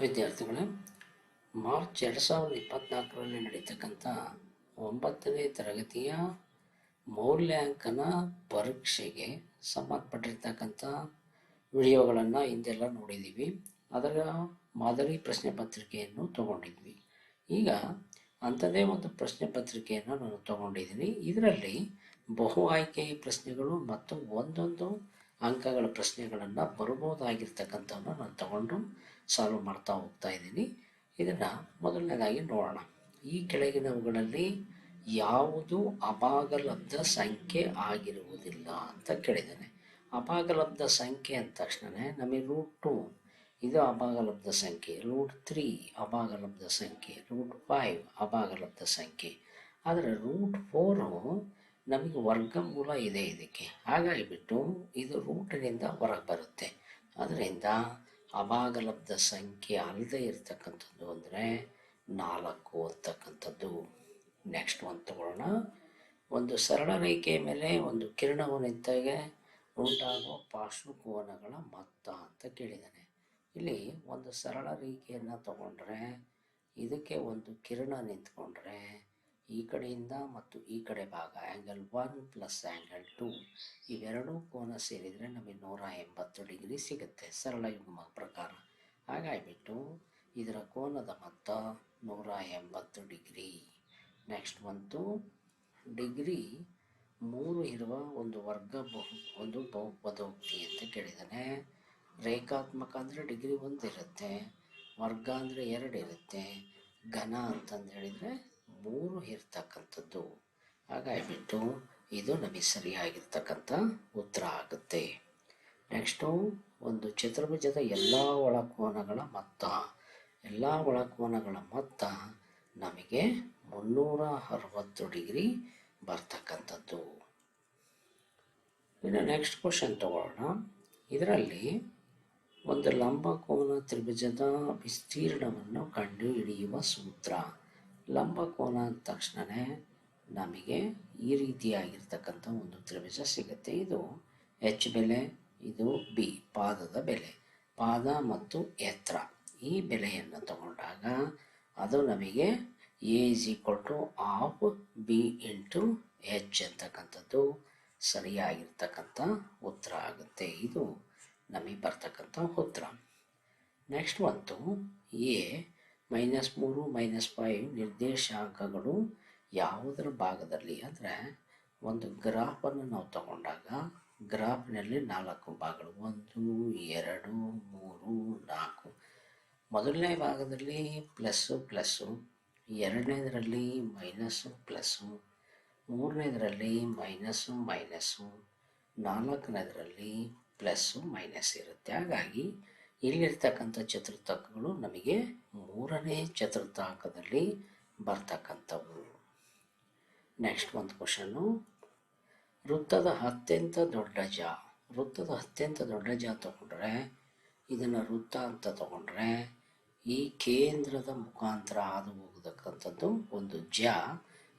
ವಿದ್ಯಾರ್ಥಿಗಳೇ, ಮಾರ್ಚ್ ಎರಡು ಸಾವಿರದ ಇಪ್ಪತ್ನಾಲ್ಕರಲ್ಲಿ ನಡೀತಕ್ಕಂಥ ಒಂಬತ್ತನೇ ತರಗತಿಯ ಮೌಲ್ಯಾಂಕನ ಪರೀಕ್ಷೆಗೆ ಸಂಬಂಧಪಟ್ಟಿರ್ತಕ್ಕಂಥ ವಿಡಿಯೋಗಳನ್ನು ಹಿಂದೆಲ್ಲ ನೋಡಿದ್ದೀವಿ. ಅದರ ಮಾದರಿ ಪ್ರಶ್ನೆ ಪತ್ರಿಕೆಯನ್ನು ತಗೊಂಡಿದ್ವಿ. ಈಗ ಅಂಥದ್ದೇ ಒಂದು ಪ್ರಶ್ನೆ ಪತ್ರಿಕೆಯನ್ನು ನಾನು ತಗೊಂಡಿದ್ದೀನಿ. ಇದರಲ್ಲಿ ಬಹು ಆಯ್ಕೆ ಪ್ರಶ್ನೆಗಳು ಮತ್ತು ಒಂದೊಂದು ಅಂಕಗಳ ಪ್ರಶ್ನೆಗಳನ್ನು ಬರ್ಬೋದಾಗಿರ್ತಕ್ಕಂಥವನ್ನು ನಾನು ತಗೊಂಡು ಸಾಲ್ವ್ ಮಾಡ್ತಾ ಹೋಗ್ತಾ ಇದ್ದೀನಿ. ಇದನ್ನು ಮೊದಲನೇದಾಗಿ ನೋಡೋಣ. ಈ ಕೆಳಗಿನವುಗಳಲ್ಲಿ ಯಾವುದು ಅಭಾಗಲಬ್ಧ ಸಂಖ್ಯೆ ಆಗಿರುವುದಿಲ್ಲ ಅಂತ ಕೇಳಿದ್ದಾನೆ. ಅಭಾಗಲಬ್ಧ ಸಂಖ್ಯೆ ಅಂದ ತಕ್ಷಣ ನಮಗೆ ರೂಟ್ ಟು ಇದು ಅಭಾಗಲಬ್ಧ ಸಂಖ್ಯೆ. ರೂಟ್ ತ್ರೀ ಅಭಾಗಲಬ್ಧ ಸಂಖ್ಯೆ. ರೂಟ್ ಫೈವ್ ಅಭಾಗಲಬ್ಧ ಸಂಖ್ಯೆ. ಆದರೆ ರೂಟ್ ಫೋರು ನಮಗೆ ವರ್ಗಮೂಲ ಇದೆ ಇದಕ್ಕೆ. ಹಾಗಾಗಿಬಿಟ್ಟು ಇದು ರೂಟಿನಿಂದ ಹೊರಗೆ ಬರುತ್ತೆ. ಅದರಿಂದ ಅಭಾಗಲಬ್ಧ ಸಂಖ್ಯೆ ಅಲ್ಲದೆ ಇರತಕ್ಕಂಥದ್ದು ಅಂದರೆ ನಾಲ್ಕು ಅಂತಕ್ಕಂಥದ್ದು. ನೆಕ್ಸ್ಟ್ ಒಂದು ತಗೊಳ್ಳೋಣ. ಒಂದು ಸರಳ ರೇಖೆಯ ಮೇಲೆ ಒಂದು ಕಿರಣವು ನಿಂತಾಗೆ ಉಂಟಾಗುವ ಪಾರ್ಶ್ವಕೋನಗಳ ಮೊತ್ತ ಅಂತ ಕೇಳಿದ್ದಾನೆ ಇಲ್ಲಿ ಒಂದು ಸರಳ ರೇಖೆಯನ್ನು ತಗೊಂಡ್ರೆ ಇದಕ್ಕೆ ಒಂದು ಕಿರಣ ನಿಂತ್ಕೊಂಡ್ರೆ ಈ ಕಡೆಯಿಂದ ಮತ್ತು ಈ ಕಡೆ ಭಾಗ angle one plus angle two ಇವೆರಡೂ ಕೋನ ಸೇರಿದರೆ ನಮಗೆ ನೂರ ಎಂಬತ್ತು ಡಿಗ್ರಿ ಸಿಗುತ್ತೆ. ಸರಳ ಯುಗ್ಮ ಪ್ರಕಾರ. ಹಾಗಾಗಿಬಿಟ್ಟು ಇದರ ಕೋನದ ಮೊತ್ತ ನೂರ ಎಂಬತ್ತು ಡಿಗ್ರಿ. ನೆಕ್ಸ್ಟ್ ಬಂತು. ಡಿಗ್ರಿ ಮೂರು ಇರುವ ಒಂದು ವರ್ಗ ಬಹು, ಒಂದು ಬಹುಪದೋಕ್ತಿ ಅಂತ ಕೇಳಿದ್ದಾನೆ ರೇಖಾತ್ಮಕ ಅಂದರೆ ಡಿಗ್ರಿ ಒಂದು ಇರುತ್ತೆ ವರ್ಗ ಅಂದರೆ ಎರಡು ಇರುತ್ತೆ. ಘನ ಅಂತಂದು ಹೇಳಿದರೆ ಮೂರು ಇರ್ತಕ್ಕಂಥದ್ದು. ಹಾಗಾಗಿಬಿಟ್ಟು ಇದು ನಮಗೆ ಸರಿಯಾಗಿರ್ತಕ್ಕಂಥ ಉತ್ತರ ಆಗುತ್ತೆ. ನೆಕ್ಸ್ಟು ಒಂದು ಚತುರ್ಭುಜದ ಎಲ್ಲ ಒಳಕೋನಗಳ ಮೊತ್ತ. ಎಲ್ಲ ಒಳಕೋನಗಳ ಮೊತ್ತ ನಮಗೆ ಮುನ್ನೂರ ಅರವತ್ತು ಡಿಗ್ರಿ ಬರ್ತಕ್ಕಂಥದ್ದು. ಇನ್ನು ನೆಕ್ಸ್ಟ್ ಕ್ವಶನ್ ತಗೊಳ್ಳೋಣ. ಇದರಲ್ಲಿ ಒಂದು ಲಂಬಕೋನ ತ್ರಿಭುಜದ ವಿಸ್ತೀರ್ಣವನ್ನು ಕಂಡುಹಿಡಿಯುವ ಸೂತ್ರ. ಲಂಬಕೋನ ಅಂದ ತಕ್ಷಣವೇ ನಮಗೆ ಈ ರೀತಿಯಾಗಿರ್ತಕ್ಕಂಥ ಒಂದು ತ್ರಿಭುಜ ಸಿಗುತ್ತೆ. ಇದು ಎಚ್ ಬೆಲೆ, ಇದು ಬಿ, ಪಾದದ ಬೆಲೆ, ಪಾದ ಮತ್ತು ಎತ್ತರ ಈ ಬೆಲೆಯನ್ನು ತಗೊಂಡಾಗ ಅದು ನಮಗೆ A is equal to of B into H ಅಂತಕ್ಕಂಥದ್ದು ಸರಿಯಾಗಿರ್ತಕ್ಕಂಥ ಉತ್ತರ ಆಗುತ್ತೆ. ಇದು ನಮಗೆ ಬರ್ತಕ್ಕಂಥ ಉತ್ತರ. ನೆಕ್ಸ್ಟ್ ಬಂತು ಎ ಮೈನಸ್ ಮೂರು ಮೈನಸ್ ಫೈವ್ ನಿರ್ದೇಶಾಂಕಗಳು ಯಾವುದರ ಭಾಗದಲ್ಲಿ ಅಂದರೆ ಒಂದು ಗ್ರಾಫನ್ನು ನಾವು ತಗೊಂಡಾಗ ಗ್ರಾಫ್ನಲ್ಲಿ ನಾಲ್ಕು ಭಾಗಗಳು, ಒಂದು, ಎರಡು, ಮೂರು, ನಾಲ್ಕು. ಮೊದಲನೇ ಭಾಗದಲ್ಲಿ ಪ್ಲಸ್ಸು ಪ್ಲಸ್ಸು ಎರಡನೇದರಲ್ಲಿ ಮೈನಸ್ಸು ಪ್ಲಸ್ಸು ಮೂರನೇದರಲ್ಲಿ ಮೈನಸ್ಸು ಮೈನಸ್ಸು ನಾಲ್ಕನೇದರಲ್ಲಿ ಪ್ಲಸ್ಸು ಮೈನಸ್ ಇರುತ್ತೆ. ಹಾಗಾಗಿ ಇಲ್ಲಿರ್ತಕ್ಕಂಥ ಚತುರ್ಥಕಗಳು ನಮಗೆ ಮೂರನೇ ಚತುರ್ಥಾಂಕದಲ್ಲಿ ಬರ್ತಕ್ಕಂಥವು. ನೆಕ್ಸ್ಟ್ ಒಂದು ಕ್ವಶನ್ನು ವೃತ್ತದ ಅತ್ಯಂತ ದೊಡ್ಡ ಜ. ವೃತ್ತದ ಅತ್ಯಂತ ದೊಡ್ಡ ಜ ತಗೊಂಡ್ರೆ, ಇದನ್ನು ವೃತ್ತ ಅಂತ ತಗೊಂಡ್ರೆ, ಈ ಕೇಂದ್ರದ ಮುಖಾಂತರ ಹಾದು ಹೋಗತಕ್ಕಂಥದ್ದು ಒಂದು ಜ.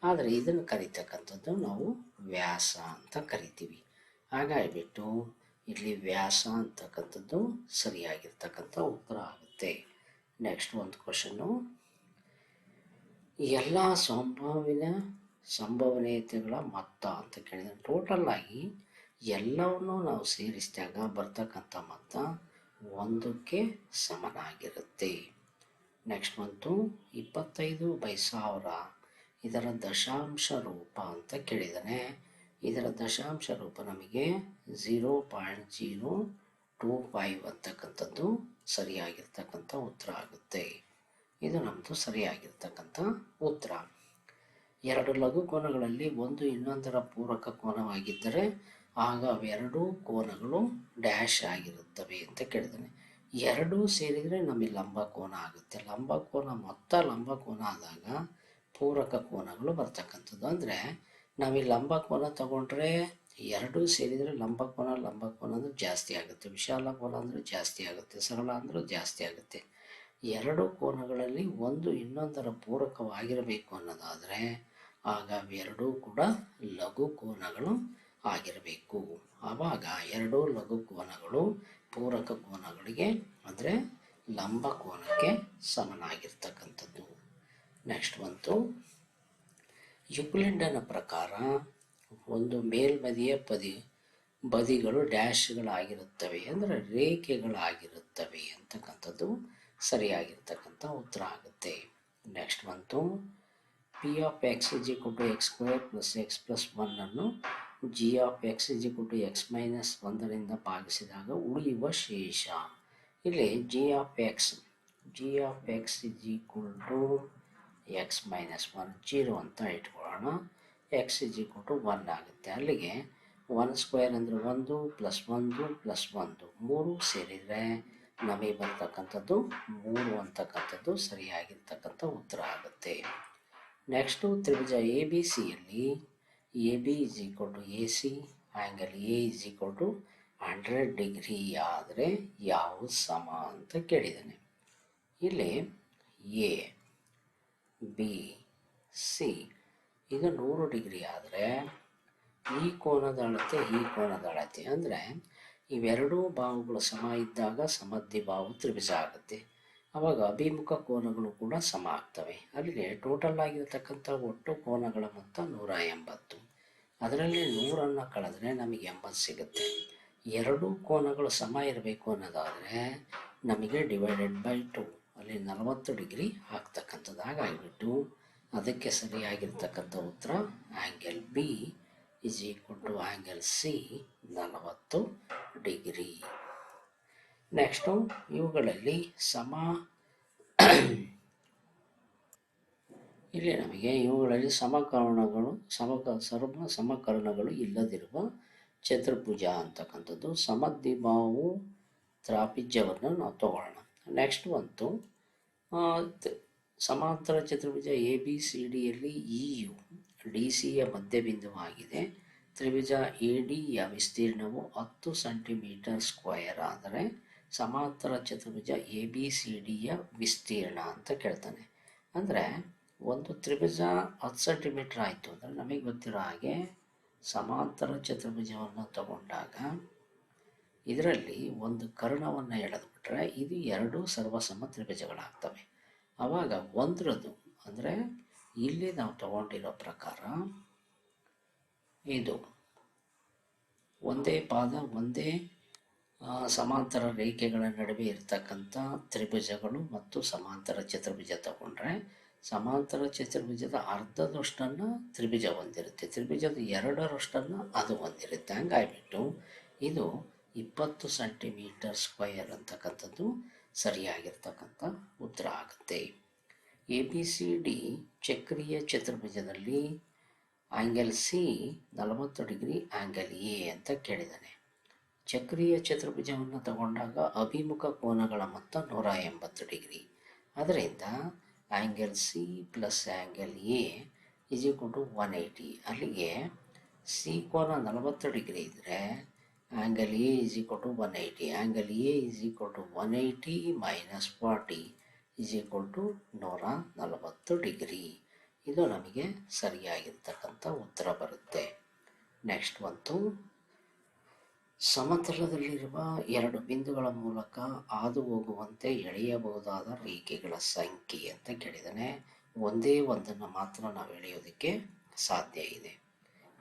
ಆದರೆ ಇದನ್ನು ಕರಿತಕ್ಕಂಥದ್ದು ನಾವು ವ್ಯಾಸ ಅಂತ ಕರಿತೀವಿ. ಹಾಗಾಗಿಬಿಟ್ಟು ಇಲ್ಲಿ ವ್ಯಾಸ ಅಂತಕ್ಕಂಥದ್ದು ಸರಿಯಾಗಿರ್ತಕ್ಕಂಥ ಉತ್ತರ ಆಗುತ್ತೆ. ನೆಕ್ಸ್ಟ್ ಒಂದು ಕ್ವಶನ್ನು ಎಲ್ಲ ಸಂಭಾವಿನ ಸಂಭವನೀಯತೆಗಳ ಮೊತ್ತ ಅಂತ ಕೇಳಿದ್ರೆ ಟೋಟಲ್ ಆಗಿ ಎಲ್ಲವನ್ನು ನಾವು ಸೇರಿಸಿದಾಗ ಬರ್ತಕ್ಕಂಥ ಮೊತ್ತ ಒಂದಕ್ಕೆ ಸಮನಾಗಿರುತ್ತೆ. ನೆಕ್ಸ್ಟ್ ಬಂತು ಇಪ್ಪತ್ತೈದು ಬೈ ಸಾವಿರ ಇದರ ದಶಾಂಶ ರೂಪ ಅಂತ ಕೇಳಿದ್ದಾನೆ ಇದರ ದಶಾಂಶ ರೂಪ ನಮಗೆ zero point zero two five ಅಂತಕ್ಕಂಥದ್ದು ಸರಿಯಾಗಿರ್ತಕ್ಕಂಥ ಉತ್ತರ ಆಗುತ್ತೆ. ಇದು ನಮ್ಮದು ಸರಿಯಾಗಿರ್ತಕ್ಕಂಥ ಉತ್ತರ. ಎರಡು ಲಘು ಕೋನಗಳಲ್ಲಿ ಒಂದು ಇನ್ನೊಂದರ ಪೂರಕ ಕೋನವಾಗಿದ್ದರೆ ಆಗ ಅವೆರಡೂ ಕೋನಗಳು ಡ್ಯಾಶ್ ಆಗಿರುತ್ತವೆ ಅಂತ ಕೇಳಿದ್ದಾನೆ. ಎರಡೂ ಸೇರಿದರೆ ನಮಗೆ ಲಂಬ ಕೋನ ಆಗುತ್ತೆ. ಲಂಬ ಕೋನ ಮೊತ್ತ ಲಂಬ ಕೋನ ಆದಾಗ ಪೂರಕ ಕೋನಗಳು ಬರ್ತಕ್ಕಂಥದ್ದು. ಅಂದರೆ ನಾವು ಲಂಬ ಕೋನ ತಗೊಂಡ್ರೆ ಎರಡೂ ಸೇರಿದರೆ ಲಂಬ ಕೋನ ಲಂಬ ಕೋನ ಅಂದ್ರೆ ಜಾಸ್ತಿ ಆಗುತ್ತೆ. ವಿಶಾಲ ಕೋನ ಅಂದರೆ ಜಾಸ್ತಿ ಆಗುತ್ತೆ, ಸರಳ ಅಂದರೂ ಜಾಸ್ತಿ ಆಗುತ್ತೆ. ಎರಡು ಕೋನಗಳಲ್ಲಿ ಒಂದು ಇನ್ನೊಂದರ ಪೂರಕವಾಗಿರಬೇಕು ಅನ್ನೋದಾದರೆ ಆಗ ಎರಡೂ ಕೂಡ ಲಘು ಕೋನಗಳು ಆಗಿರಬೇಕು. ಆವಾಗ ಎರಡೂ ಲಘು ಕೋನಗಳು ಪೂರಕ ಕೋನಗಳಿಗೆ ಅಂದರೆ ಲಂಬ ಕೋನಕ್ಕೆ ಸಮನಾಗಿರ್ತಕ್ಕಂಥದ್ದು. ನೆಕ್ಸ್ಟ್ ಬಂತು. ಯುಕ್ಲಿಂಡನ ಪ್ರಕಾರ ಒಂದು ಮೇಲ್ಬದಿಯ ಪದಿ ಬದಿಗಳು ಡ್ಯಾಶ್ಗಳಾಗಿರುತ್ತವೆ ಅಂದರೆ ರೇಖೆಗಳಾಗಿರುತ್ತವೆ ಅಂತಕ್ಕಂಥದ್ದು ಸರಿಯಾಗಿರ್ತಕ್ಕಂಥ ಉತ್ತರ ಆಗುತ್ತೆ. ನೆಕ್ಸ್ಟ್ ಬಂತು. ಪಿ ಆಫ್ ಎಕ್ಸ್ ಜಿ ಕೊಟ್ಟು X square plus X plus ಒನ್ನನ್ನು G of X G ಕೊಟ್ಟು ಎಕ್ಸ್ ಮೈನಸ್ ಒಂದರಿಂದ ಭಾಗಿಸಿದಾಗ ಉಳಿಯುವ ಶೇಷ. ಇಲ್ಲಿ G of X G of X G ಕೊಟ್ಟು ಎಕ್ಸ್ ಮೈನಸ್ ಒನ್ ಜೀರೋ ಅಂತ ಇಟ್ಕೊಳ್ಳೋಣ. X is equal to one ಆಗುತ್ತೆ. ಅಲ್ಲಿಗೆ ಒನ್ ಸ್ಕ್ವೇರ್ ಅಂದರೆ ಒಂದು ಪ್ಲಸ್ ಒಂದು ಪ್ಲಸ್ ಒಂದು ಮೂರು ಸೇರಿದರೆ ನಮಗೆ ಬರ್ತಕ್ಕಂಥದ್ದು ಮೂರು ಅಂತಕ್ಕಂಥದ್ದು ಸರಿಯಾಗಿರ್ತಕ್ಕಂಥ ಉತ್ತರ ಆಗುತ್ತೆ. ನೆಕ್ಸ್ಟು ತ್ರಿಭುಜ ಎ ಬಿ ಸಿಯಲ್ಲಿ A B is equal to A C angle A is equal to hundred degree ಆದರೆ ಯಾವುದು ಸಮ ಅಂತ ಕೇಳಿದ್ದಾನೆ. ಇಲ್ಲಿ ಎ ಬಿ ಸಿ ಈಗ ನೂರು ಡಿಗ್ರಿ ಆದರೆ ಈ ಕೋನದ ಅಳತೆ ಈ ಕೋನದ ಅಳತೆ ಅಂದರೆ ಇವೆರಡೂ ಬಾವುಗಳು ಸಮ ಇದ್ದಾಗ ಸಮದ್ದಿ ಬಾವು ತ್ರಿಭುಜ ಆಗುತ್ತೆ ಆವಾಗ ಅಭಿಮುಖ ಕೋನಗಳು ಕೂಡ ಸಮ ಆಗ್ತವೆ. ಅಲ್ಲಿಗೆ ಟೋಟಲ್ ಆಗಿರತಕ್ಕಂಥ ಒಟ್ಟು ಕೋನಗಳ ಮೊತ್ತ ನೂರ ಎಂಬತ್ತು. ಅದರಲ್ಲಿ ನೂರನ್ನು ಕಳೆದ್ರೆ ನಮಗೆ ಎಂಬತ್ತು ಸಿಗುತ್ತೆ. ಎರಡೂ ಕೋನಗಳು ಸಮ ಇರಬೇಕು ಅನ್ನೋದಾದರೆ ನಮಗೆ ಡಿವೈಡೆಡ್ ಬೈ ಟು ಅಲ್ಲಿ ನಲವತ್ತು ಡಿಗ್ರಿ ಆಗ್ತಕ್ಕಂಥದ್ದಾಗಿಬಿಟ್ಟು ಅದಕ್ಕೆ ಸರಿಯಾಗಿರ್ತಕ್ಕಂಥ ಉತ್ತರ angle B is equal to angle C ನಲವತ್ತು ಡಿಗ್ರಿ. ನೆಕ್ಸ್ಟು ಇವುಗಳಲ್ಲಿ ಸಮ ಇಲ್ಲಿ ನಮಗೆ ಇವುಗಳಲ್ಲಿ ಸಮಕರಣಗಳು ಸಮಕ ಸರ್ವ ಸಮಕರಣಗಳು ಇಲ್ಲದಿರುವ ಚತುರ್ಭುಜ ಅಂತಕ್ಕಂಥದ್ದು ಸಮದ್ವಿಭಾವು ತ್ರಾಪಿಜ್ಯವನ್ನು ನಾವು ತಗೊಳ್ಳೋಣ. ನೆಕ್ಸ್ಟ್ ಬಂತು ಸಮಾಂತರ ಚತುರ್ಭುಜ ಎ ಬಿ ಸಿ ಡಿಯಲ್ಲಿ ಇ ಯು ಡಿ ಸಿಯ ಮಧ್ಯಬಿಂದುವಾಗಿದೆ. ತ್ರಿಭುಜ ಎ ಡಿಯ ವಿಸ್ತೀರ್ಣವು ಹತ್ತು ಸೆಂಟಿಮೀಟರ್ ಸ್ಕ್ವಯರ್ ಆದರೆ ಸಮಾಂತರ ಚತುರ್ಭುಜ ಎ ಬಿ ಸಿ ಡಿಯ ವಿಸ್ತೀರ್ಣ ಅಂತ ಕೇಳ್ತಾನೆ. ಅಂದರೆ ಒಂದು ತ್ರಿಭುಜ ಹತ್ತು ಸೆಂಟಿಮೀಟರ್ ಆಯಿತು ಅಂದರೆ ನಮಗೆ ಗೊತ್ತಿರೋ ಹಾಗೆ ಸಮಾಂತರ ಚತುರ್ಭುಜವನ್ನು ತಗೊಂಡಾಗ ಇದರಲ್ಲಿ ಒಂದು ಕರ್ಣವನ್ನು ಎಳೆದುಬಿಟ್ರೆ ಇದು ಎರಡೂ ಸರ್ವಸಮ ತ್ರಿಭುಜಗಳಾಗ್ತವೆ. ಆವಾಗ ಒಂದರದ್ದು ಅಂದರೆ ಇಲ್ಲಿ ನಾವು ತಗೊಂಡಿರೋ ಪ್ರಕಾರ ಇದು ಒಂದೇ ಪಾದ, ಒಂದೇ ಸಮಾಂತರ ರೇಖೆಗಳ ನಡುವೆ ಇರತಕ್ಕಂಥ ತ್ರಿಭುಜಗಳು ಮತ್ತು ಸಮಾಂತರ ಚತುರ್ಭುಜ ತಗೊಂಡ್ರೆ ಸಮಾಂತರ ಚತುರ್ಭುಜದ ಅರ್ಧದಷ್ಟನ್ನು ತ್ರಿಭುಜ ಹೊಂದಿರುತ್ತೆ. ತ್ರಿಭುಜದ ಎರಡರಷ್ಟನ್ನು ಅದು ಹೊಂದಿರುತ್ತೆ. ಹಂಗಾಗ್ಬಿಟ್ಟು ಇದು ಇಪ್ಪತ್ತು ಸೆಂಟಿಮೀಟರ್ ಸ್ಕ್ವಯರ್ ಅಂತಕ್ಕಂಥದ್ದು ಸರಿಯಾಗಿರ್ತಕ್ಕಂಥ ಉತ್ತರ ಆಗುತ್ತೆ. ಎ ಬಿ ಸಿ ಡಿ ಚಕ್ರೀಯ ಚತುರ್ಭುಜದಲ್ಲಿ ಆ್ಯಂಗಲ್ ಸಿ ನಲವತ್ತು ಡಿಗ್ರಿ ಆ್ಯಂಗಲ್ ಎ ಅಂತ ಕೇಳಿದ್ದಾನೆ. ಚಕ್ರೀಯ ಚತುರ್ಭುಜವನ್ನು ತಗೊಂಡಾಗ ಅಭಿಮುಖ ಕೋನಗಳ ಮೊತ್ತ ನೂರ ಎಂಬತ್ತು ಡಿಗ್ರಿ. ಅದರಿಂದ angle C plus angle A equal to one eighty ಅಲ್ಲಿಗೆ ಸಿ ಕೋನ ನಲವತ್ತು ಡಿಗ್ರಿ ಇದ್ದರೆ is equal to one eighty angle A is equal to one eighty minus forty is equal to ನೂರ ನಲವತ್ತು ಡಿಗ್ರಿ. ಇದು ನಮಗೆ ಸರಿಯಾಗಿರ್ತಕ್ಕಂಥ ಉತ್ತರ ಬರುತ್ತೆ. ನೆಕ್ಸ್ಟ್ ಬಂತು. ಸಮತಲದಲ್ಲಿರುವ ಎರಡು ಬಿಂದುಗಳ ಮೂಲಕ ಹಾದು ಹೋಗುವಂತೆ ಎಳೆಯಬಹುದಾದ ರೇಖೆಗಳ ಸಂಖ್ಯೆ ಅಂತ ಕೇಳಿದ್ದಾನೆ ಒಂದೇ ಒಂದನ್ನು ಮಾತ್ರ ನಾವು ಎಳೆಯೋದಕ್ಕೆ ಸಾಧ್ಯ ಇದೆ.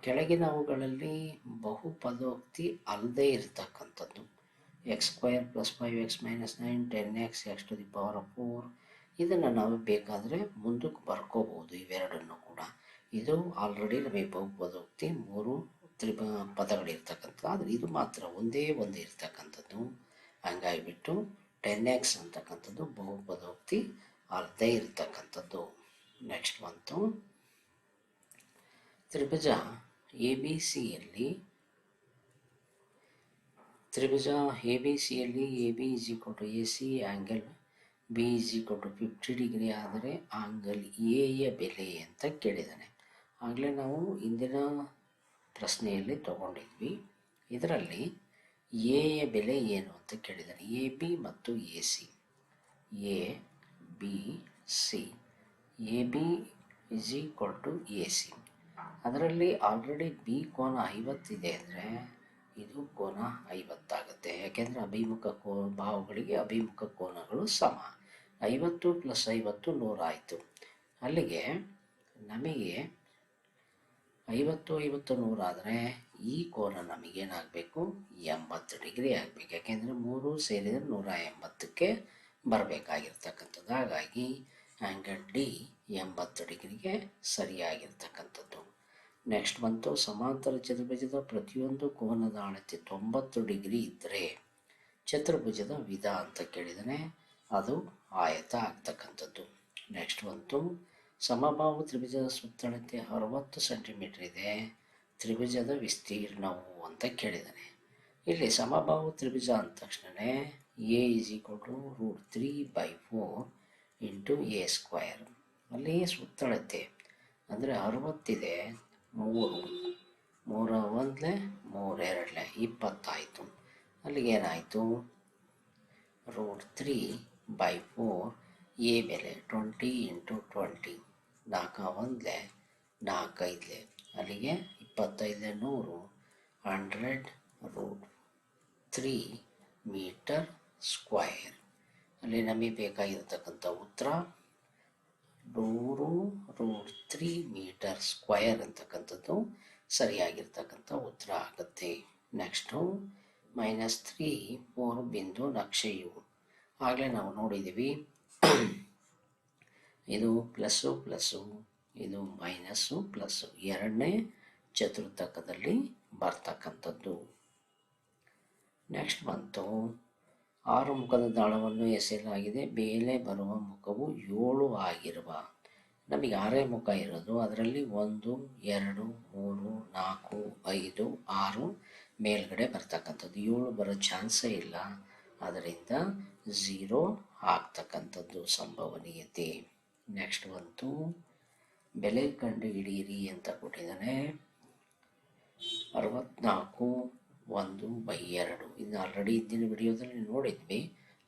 ಕೆಳಗಿನವುಗಳಲ್ಲಿ ಬಹುಪದೋಕ್ತಿ ಅಲ್ಲದೆ ಇರತಕ್ಕಂಥದ್ದು. X square plus five X minus nine ten X X to the power four ಇದನ್ನು ನಾವು ಬೇಕಾದರೆ ಮುಂದಕ್ಕೆ ಬರ್ಕೋಬೋದು ಇವೆರಡನ್ನು ಕೂಡ. ಇದು ಆಲ್ರೆಡಿ ನಮಗೆ ಬಹುಪದೋಕ್ತಿ ಮೂರು ತ್ರಿಪ ಪದಗಳಿರ್ತಕ್ಕಂಥದ್ದು. ಆದರೆ ಇದು ಮಾತ್ರ ಒಂದೇ ಒಂದು ಇರ್ತಕ್ಕಂಥದ್ದು. ಹಂಗಾಗಿಬಿಟ್ಟು ಟೆನ್ ಎಕ್ಸ್ ಅಂತಕ್ಕಂಥದ್ದು ಬಹುಪದೋಕ್ತಿ ಅರ್ಧೇ ಇರ್ತಕ್ಕಂಥದ್ದು. ನೆಕ್ಸ್ಟ್ ಬಂತು. ತ್ರಿಭುಜ. ಎ ಬಿ ಸಿಯಲ್ಲಿ, ತ್ರಿಭುಜ ಎ ಬಿ ಸಿಯಲ್ಲಿ A B is equal to A C angle B is equal to fifty degree ಆದರೆ ಆಂಗಲ್ ಎಯ ಬೆಲೆ ಅಂತ ಕೇಳಿದ್ದಾನೆ ಆಗಲೇ ನಾವು ಇಂದಿನ ಪ್ರಶ್ನೆಯಲ್ಲಿ ತಗೊಂಡಿದ್ವಿ. ಇದರಲ್ಲಿ ಎಯ ಬೆಲೆ ಏನು ಅಂತ ಕೇಳಿದ್ದಾನೆ ಎ ಬಿ ಮತ್ತು A C. A B C. A B is equal to A C. ಅದರಲ್ಲಿ ಆಲ್ರೆಡಿ ಬಿ ಕೋನ ಐವತ್ತಿದೆ ಅಂದರೆ ಇದು ಕೋನ ಐವತ್ತಾಗುತ್ತೆ. ಯಾಕೆಂದರೆ ಅಭಿಮುಖ ಕೋ, ಭಾವಗಳಿಗೆ ಅಭಿಮುಖ ಕೋನಗಳು ಸಮ. ಐವತ್ತು ಪ್ಲಸ್ ಐವತ್ತು ನೂರಾಯಿತು ಅಲ್ಲಿಗೆ ನಮಗೆ ಐವತ್ತು ಐವತ್ತು ನೂರಾದರೆ ಈ ಕೋನ ನಮಗೇನಾಗಬೇಕು ಎಂಬತ್ತು ಡಿಗ್ರಿ ಆಗಬೇಕು. ಯಾಕೆಂದರೆ ಮೂರು ಸೇರಿದರೆ ನೂರ ಎಂಬತ್ತಕ್ಕೆ ಬರಬೇಕಾಗಿರ್ತಕ್ಕಂಥದ್ದು. ಹಾಗಾಗಿ ಆ್ಯಂಗಲ್ ಡಿ ಎಂಬತ್ತು ಡಿಗ್ರಿಗೆ ಸರಿಯಾಗಿರ್ತಕ್ಕಂಥದ್ದು. ನೆಕ್ಸ್ಟ್ ಬಂತು ಸಮಾಂತರ ಚತುರ್ಭುಜದ ಪ್ರತಿಯೊಂದು ಕೋನದ ಅಳತೆ ತೊಂಬತ್ತು ಡಿಗ್ರಿ ಇದ್ದರೆ ಚತುರ್ಭುಜದ ವಿಧ ಅಂತ ಕೇಳಿದರೆ ಅದು ಆಯತ ಆಗ್ತಕ್ಕಂಥದ್ದು. ನೆಕ್ಸ್ಟ್ ಬಂತು ಸಮಬಾಹು ತ್ರಿಭುಜದ ಸುತ್ತಳತೆ ಅರವತ್ತು ಸೆಂಟಿಮೀಟರ್ ಇದೆ, ತ್ರಿಭುಜದ ವಿಸ್ತೀರ್ಣವು ಅಂತ ಕೇಳಿದ್ದಾನೆ ಇಲ್ಲಿ ಸಮಬಾಹು ತ್ರಿಭುಜ ಅಂದ ತಕ್ಷಣವೇ A is equal to root three by four into A square ಅಲ್ಲಿ ಸುತ್ತಳತೆ ಅಂದರೆ ಅರವತ್ತಿದೆ ಮೂರು. ಮೂರ ಒಂದಲೇ ಮೂರೆರಡಲೆ ಇಪ್ಪತ್ತಾಯಿತು. ಅಲ್ಲಿಗೇನಾಯಿತು? Root three by four, A ಬೆಲೆ ಟ್ವೆಂಟಿ ಇಂಟು ಟ್ವೆಂಟಿ. ನಾಲ್ಕು ಒಂದಲೆ ನಾಲ್ಕೈದಲೆ ಅಲ್ಲಿಗೆ ಇಪ್ಪತ್ತೈದಲೆ ನೂರು. Hundred root three metre square ಅಲ್ಲಿ ನಮಗೆ ಬೇಕಾಗಿರತಕ್ಕಂಥ ಉತ್ತರ ನೂರು ರೂಟ್ ತ್ರೀ ಮೀಟರ್ ಸ್ಕ್ವಯರ್ ಅಂತಕ್ಕಂಥದ್ದು ಸರಿಯಾಗಿರ್ತಕ್ಕಂಥ ಉತ್ತರ ಆಗುತ್ತೆ. ನೆಕ್ಸ್ಟು ಮೈನಸ್ ತ್ರೀ ಮೂರು ಬಿಂದು ನಕ್ಷೆಯು. ಆಗಲೇ ನಾವು ನೋಡಿದ್ದೀವಿ. ಇದು ಪ್ಲಸ್ಸು ಪ್ಲಸ್ಸು ಇದು ಮೈನಸ್ಸು ಪ್ಲಸ್ಸು ಎರಡನೇ ಚತುರ್ಥಕದಲ್ಲಿ ಬರ್ತಕ್ಕಂಥದ್ದು. ನೆಕ್ಸ್ಟ್ ಬಂತು. ಆರು ಮುಖದ ದಾಳವನ್ನು ಎಸೆಯಲಾಗಿದೆ. ಮೇಲೆ ಬರುವ ಮುಖವು ಏಳು ಆಗಿರುವ, ನಮಗೆ ಆರೇ ಮುಖ ಇರೋದು. ಅದರಲ್ಲಿ ಒಂದು, ಎರಡು, ಮೂರು, ನಾಲ್ಕು, ಐದು, ಆರು ಮೇಲ್ಗಡೆ ಬರ್ತಕ್ಕಂಥದ್ದು. ಏಳು ಬರೋ ಚಾನ್ಸೇ ಇಲ್ಲ. ಅದರಿಂದ ಝೀರೋ ಆಗ್ತಕ್ಕಂಥದ್ದು ಸಂಭವನೀಯತೆ. ನೆಕ್ಸ್ಟ್ ಬಂತು. ಬೆಲೆ ಕಂಡು ಹಿಡಿಯಿರಿ ಅಂತ ಕೊಟ್ಟಿದ್ದಾನೆ. ಅರವತ್ನಾಲ್ಕು ಒಂದು ಬೈ ಎರಡು. ಇದು ಆಲ್ರೆಡಿ ಇದ್ದಿನ ವಿಡಿಯೋದಲ್ಲಿ ನೋಡಿದ್ವಿ.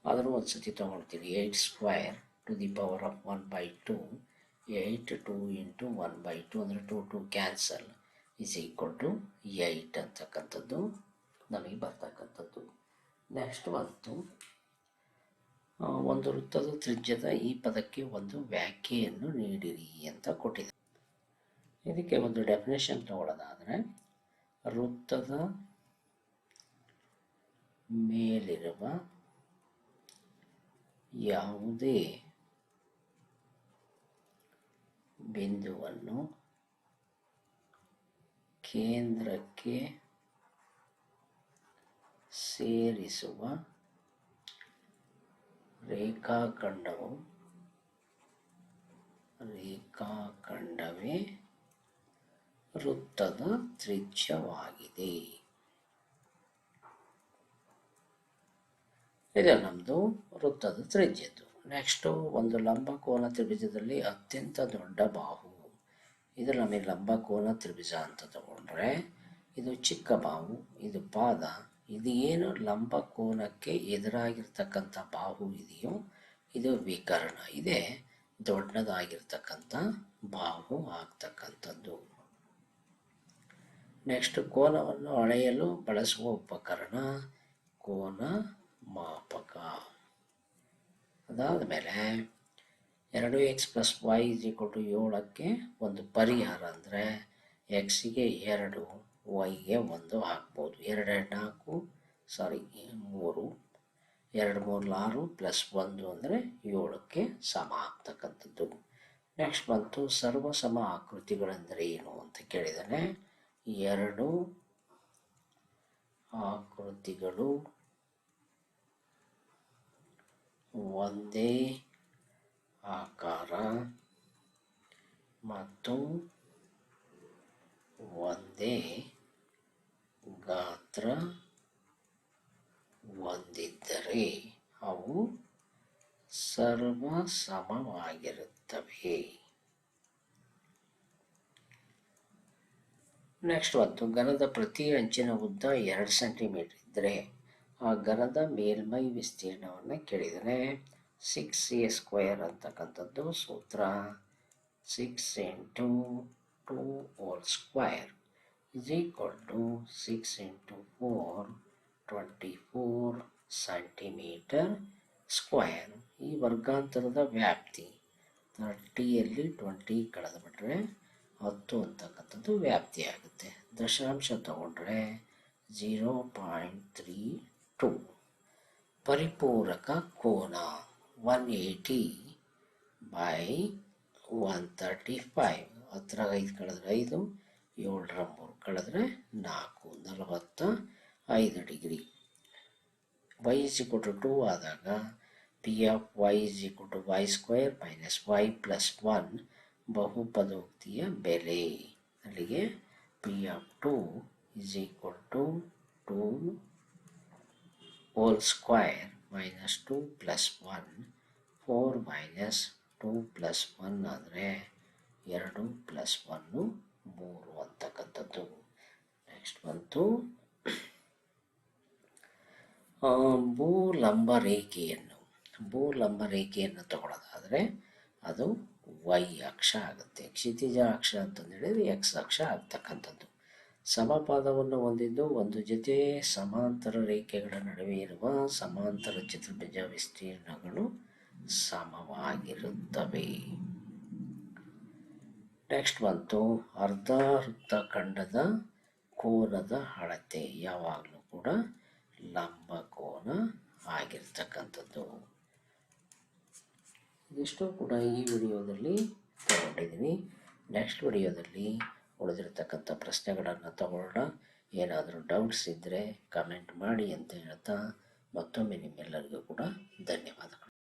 ಆದರೂ ಒಂದು ಸತಿ ತೊಗೊಳ್ತೀವಿ. Eight square to the power of one by two eight two into one by two ಅಂದರೆ two two cancel is equal to eight ಅಂತಕ್ಕಂಥದ್ದು ನಮಗೆ ಬರ್ತಕ್ಕಂಥದ್ದು. ನೆಕ್ಸ್ಟ್ ಬಂತು. ಒಂದು ವೃತ್ತದ ತ್ರಿಜ್ಯದ ಈ ಪದಕ್ಕೆ ಒಂದು ವ್ಯಾಖ್ಯೆಯನ್ನು ನೀಡಿರಿ ಅಂತ ಕೊಟ್ಟಿದೆ. ಇದಕ್ಕೆ ಒಂದು ಡೆಫಿನೇಷನ್ ತಗೊಳ್ಳೋದಾದರೆ ವೃತ್ತದ ಮೇಲಿರುವ ಯಾವುದೇ ಬಿಂದುವನ್ನು ಕೇಂದ್ರಕ್ಕೆ ಸೇರಿಸುವ ರೇಖಾಖಂಡವು ರೇಖಾಖಂಡವೇ ವೃತ್ತದ ತ್ರಿಜ್ಯವಾಗಿದೆ. ಇದು ನಮ್ಮದು ವೃತ್ತದ ತ್ರಿಜ್ಯದ್ದು. ನೆಕ್ಸ್ಟು ಒಂದು ಲಂಬಕೋನ ತ್ರಿಭುಜದಲ್ಲಿ ಅತ್ಯಂತ ದೊಡ್ಡ ಬಾಹು. ಇದು ನಮಗೆ ಲಂಬಕೋನ ತ್ರಿಭುಜ ಅಂತ ತಗೊಂಡ್ರೆ ಇದು ಚಿಕ್ಕ ಬಾಹು, ಇದು ಪಾದ, ಇದು ಏನು ಲಂಬಕೋನಕ್ಕೆ ಎದುರಾಗಿರ್ತಕ್ಕಂಥ ಬಾಹು ಇದೆಯೋ ಇದು ವಿಕರ್ಣ. ಇದೆ ದೊಡ್ಡದಾಗಿರ್ತಕ್ಕಂಥ ಬಾಹು ಆಗ್ತಕ್ಕಂಥದ್ದು. ನೆಕ್ಸ್ಟ್ ಕೋನವನ್ನು ಅಳೆಯಲು ಬಳಸುವ ಉಪಕರಣ ಕೋನ ಮಾಪಕ. ಅದಾದ ಮೇಲೆ ಎರಡು X plus Y is equal to ಏಳಕ್ಕೆ ಒಂದು ಪರಿಹಾರ ಅಂದರೆ ಎಕ್ಸಿಗೆ ಎರಡು ವೈಗೆ ಒಂದು ಹಾಕ್ಬೋದು ಎರಡೆರಡು ನಾಲ್ಕು ಸಾರಿ ಮೂರು. ಎರಡು, ಮೂರು ಆರು ಪ್ಲಸ್ ಒಂದು ಅಂದರೆ ಏಳಕ್ಕೆ ಸಮ ಆಗ್ತಕ್ಕಂಥದ್ದು ನೆಕ್ಸ್ಟ್ ಬಂತು ಸರ್ವ ಸಮ ಆಕೃತಿಗಳೆಂದರೆ ಏನು ಅಂತ ಕೇಳಿದರೆ ಎರಡು ಆಕೃತಿಗಳು ಒಂದೇ ಆಕಾರ ಮತ್ತು ಒಂದೇ ಗಾತ್ರ ಹೊಂದಿದ್ದರೆ ಅವು ಸರ್ವ ಸಮವಾಗಿರುತ್ತವೆ ನೆಕ್ಸ್ಟ್ ಒಂದು, ಘನದ ಪ್ರತಿ ಅಂಚಿನ ಉದ್ದ ಎರಡು ಸೆಂಟಿಮೀಟರ್ ಇದ್ದರೆ ಆ ಘನದ ಮೇಲ್ಮೈ ವಿಸ್ತೀರ್ಣವನ್ನು ಕೇಳಿದರೆ ಸಿಕ್ಸ್ ಎ ಸ್ಕ್ವೇರ್ ಅಂತಕ್ಕಂಥದ್ದು ಸೂತ್ರ. Six into two whole square is equal to 6 into 4 24 centimetre square ಈ ವರ್ಗಾಂತರದ ವ್ಯಾಪ್ತಿ ತರ್ಟಿಯಲ್ಲಿ ಟ್ವೆಂಟಿ ಕಳೆದುಬಿಟ್ರೆ ಹತ್ತು ಅಂತಕ್ಕಂಥದ್ದು ವ್ಯಾಪ್ತಿ ಆಗುತ್ತೆ. ದಶಾಂಶ ತಗೊಂಡ್ರೆ ಜೀರೋ ಪಾಯಿಂಟ್ ತ್ರೀ ಟು ಪರಿಪೂರಕ ಕೋನ one eighty by one thirty five ಹತ್ರ ಐದು ಕಳೆದ್ರೆ ಐದು, ಏಳರ ಮೂರು ಕಳೆದ್ರೆ ನಾಲ್ಕು, ನಲವತ್ತ ಐದು ಡಿಗ್ರಿ. ವೈ ಕೊಟ್ಟು ಟು ಆದಾಗ ಪಿ ಎಫ್ ವೈ ಕೊಟ್ಟು Y square minus Y plus one ಬಹುಪದೋಕ್ತಿಯ ಬೆಲೆ. ಅಲ್ಲಿಗೆ P of two equal to two whole square minus two plus one four minus two plus one ಆದರೆ ಎರಡು ಪ್ಲಸ್ ಒನ್ನು ಮೂರು ಅಂತಕ್ಕಂಥದ್ದು. Next ಬಂತು. ಭೂಲಂಬ ರೇಖೆಯನ್ನು ಭೂಲಂಬ ರೇಖೆಯನ್ನು ತಗೊಳ್ಳೋದಾದರೆ ಅದು ವೈ ಅಕ್ಷ ಆಗುತ್ತೆ. ಕ್ಷಿತಿಜ ಅಕ್ಷ ಅಂತಂದೇಳಿದ್ರೆ ಎಕ್ಸ್ ಅಕ್ಷ ಆಗ್ತಕ್ಕಂಥದ್ದು. ಸಮಪಾದವನ್ನು ಹೊಂದಿದ್ದು ಒಂದು ಜೊತೆ ಸಮಾಂತರ ರೇಖೆಗಳ ನಡುವೆ ಇರುವ ಸಮಾಂತರ ಚತುರ್ಭುಜ ವಿಸ್ತೀರ್ಣಗಳು ಸಮವಾಗಿರುತ್ತವೆ. ನೆಕ್ಸ್ಟ್ ಬಂತು. ಅರ್ಧ ವೃತ್ತಖಂಡದ ಕೋನದ ಅಳತೆ ಯಾವಾಗಲೂ ಕೂಡ ಲಂಬ ಕೋನ ಆಗಿರ್ತಕ್ಕಂಥದ್ದು. ಇದಿಷ್ಟು ಕೂಡ ಈ ವಿಡಿಯೋದಲ್ಲಿ ತಗೊಂಡಿದ್ದೀನಿ. ನೆಕ್ಸ್ಟ್ ವಿಡಿಯೋದಲ್ಲಿ ಉಳಿದಿರ್ತಕ್ಕಂಥ ಪ್ರಶ್ನೆಗಳನ್ನು ತಗೊಳ್ಳೋಣ. ಏನಾದರೂ ಡೌಟ್ಸ್ ಇದ್ದರೆ ಕಮೆಂಟ್ ಮಾಡಿ ಅಂತ ಹೇಳ್ತಾ ಮತ್ತೊಮ್ಮೆ ನಿಮ್ಮೆಲ್ಲರಿಗೂ ಕೂಡ ಧನ್ಯವಾದಗಳು.